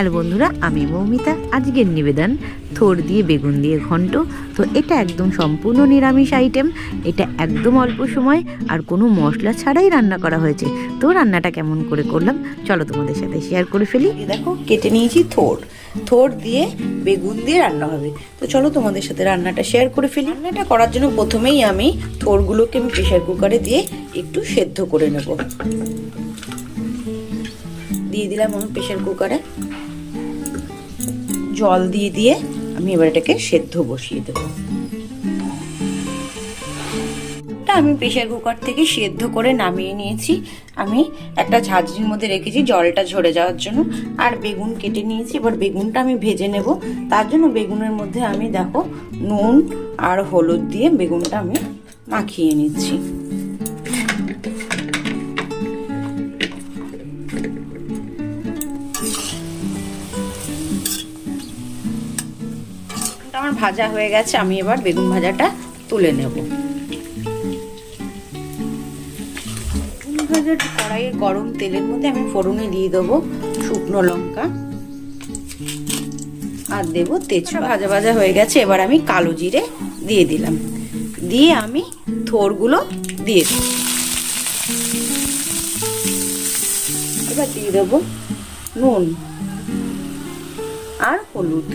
Hello বন্ধুরা, আমি মৌমিতা। আজকের নিবেদন, থোর দিয়ে বেগুন দিয়ে ঘন্ট। তো এটা একদম সম্পূর্ণ নিরামিষ আইটেম এটা একদম অল্প সময়, আর কোনো মশলা ছাড়াই রান্না করা হয়েছে। তো রান্নাটা কেমন করে করলাম, চলো তোমাদের সাথে শেয়ার করে ফেলি। দেখো, কেটে নিয়েছি থোর। থোর দিয়ে বেগুন দিয়ে রান্না হবে। তো চলো তোমাদের সাথে রান্নাটা শেয়ার করে ফেলি। রান্নাটা করার জন্য প্রথমেই আমি থোরগুলোকে আমি প্রেশার কুকারে দিয়ে একটু সেদ্ধ করে নেব। দিয়ে দিলাম আমি প্রেশার কুকারে জল দিয়ে দিয়ে আমি এবার এটাকে সেদ্ধ বসিয়ে দেবো। আমি প্রেশার কুকার থেকে সেদ্ধ করে নামিয়ে নিয়েছি। আমি একটা ঝাঁঝরির মধ্যে রেখেছি জলটা ঝরে যাওয়ার জন্য। আর বেগুন কেটে নিয়েছি। এবার বেগুনটা আমি ভেজে নেব। তার জন্য বেগুনের মধ্যে আমি দেখো নুন আর হলুদ দিয়ে বেগুনটা আমি মাখিয়ে নিচ্ছি। আমার ভাজা হয়ে গেছে, আমি এবার বেগুন ভাজাটা তুলে নেব। বেগুন ভাজার কড়াইয়ে গরম তেলের মধ্যে আমি ফোড়নে দিয়ে দেবো শুকনো লঙ্কা। আর দেবো তেজপাতা। ভাজা ভাজা হয়ে গেছে, এবার আমি কালো জিরে দিয়ে দিলাম। দিয়ে আমি থোরগুলো দিয়ে দিই এবার দিয়ে দেবো নুন আর হলুদ।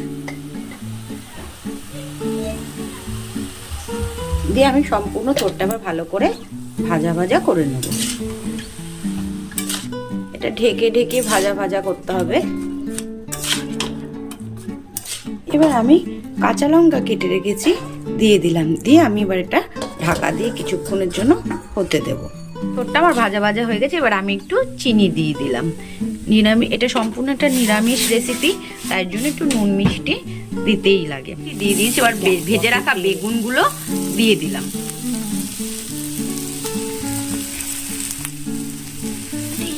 দিয়ে আমি সম্পূর্ণ থোরটা আবার ভালো করে ভাজা ভাজা করে নেব। এটা ঢেকে ঢেকে ভাজা ভাজা করতে হবে। এবার আমি কাঁচা লঙ্কা কেটে রেখেছি, দিয়ে দিলাম। দিয়ে আমি এবার এটা ঢাকা দিয়ে কিছুক্ষণের জন্য হতে দেব। তোরটা আমার ভাজা ভাজা হয়ে গেছে, এবার আমি একটু চিনি দিয়ে দিলাম। নিরামিষ এটা সম্পূর্ণ একটা নিরামিষ রেসিপি তার জন্য একটু নুন মিষ্টি দিতেই লাগে। দিয়ে দিয়েছি এবার ভেজে রাখা বেগুনগুলো। দিয়ে দিলাম।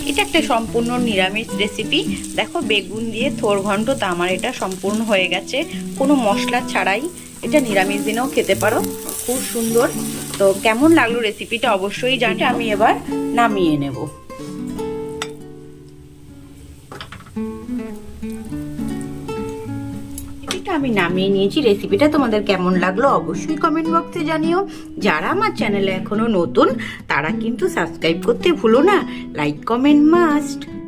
এটা একটা সম্পূর্ণ নিরামিষ রেসিপি দেখো, বেগুন দিয়ে থোর ঘন্ট তা আমার এটা সম্পূর্ণ হয়ে গেছে। কোনো মশলা ছাড়াই এটা নিরামিষ দিনেও খেতে পারো। খুব সুন্দর। তো কেমন লাগল রেসিপিটা অবশ্যই জানতে আমি এবার নামিয়ে নেব। রেসিপিটা আমি নামিয়ে নিয়েছি। রেসিপিটা তোমাদের কেমন লাগল অবশ্যই কমেন্ট বক্সে জানিও। যারা আমার চ্যানেলে এখনও নতুন, তারা কিন্তু সাবস্ক্রাইব করতে ভুলো না। Like comment must